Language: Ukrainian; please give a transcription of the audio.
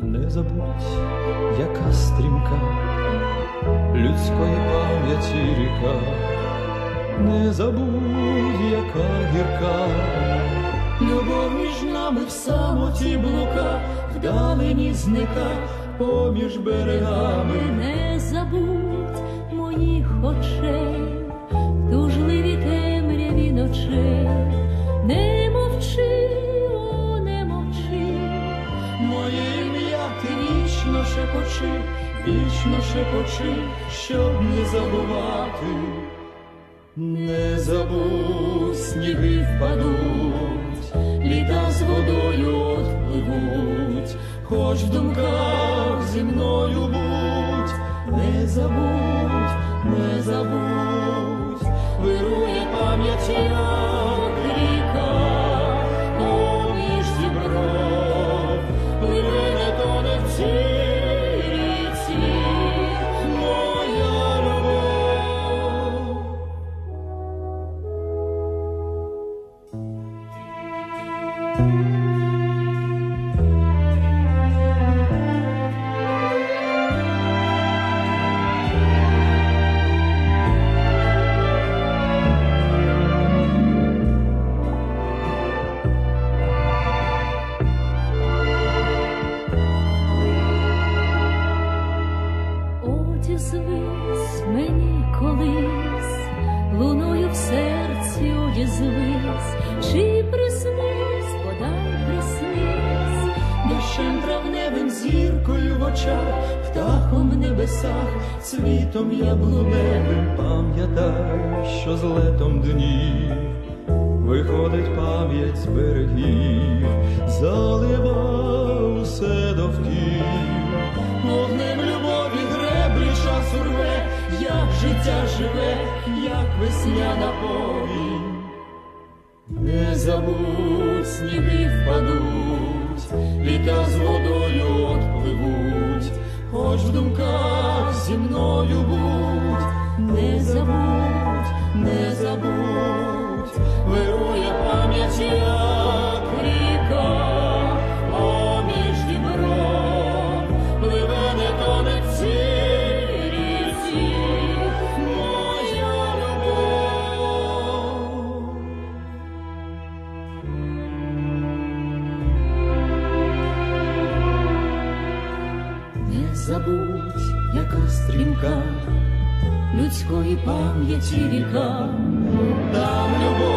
Не забудь, яка стрімка людської пам'яті ріка, не забудь, яка гірка, любов між нами в самоті блука, вдалині зника поміж берегами. Не забудь моїх очей, тужливі темряві ночей, вічно шепочи, вічно шепочи, щоб не забувати. Не забудь, сніги впадуть, літа з водою отпливуть, хоч в думках зі мною будь, не забудь, не забудь, вирує пам'ять одізвись мені колись, луною в серці одізвись, чи приснись, зіркою в очах, птахом в небесах, цвітом яблуневим пам'ятай, що з летом днів виходить пам'ять з берегів, залива усе довків, вогнем любові греблі часу рве, як життя живе, як весняна повінь. Не забудь, сніги хоч в думках зі мною будь, не забудь, не забудь, забудь, яка стрімка людської пам'яті ріка, там любов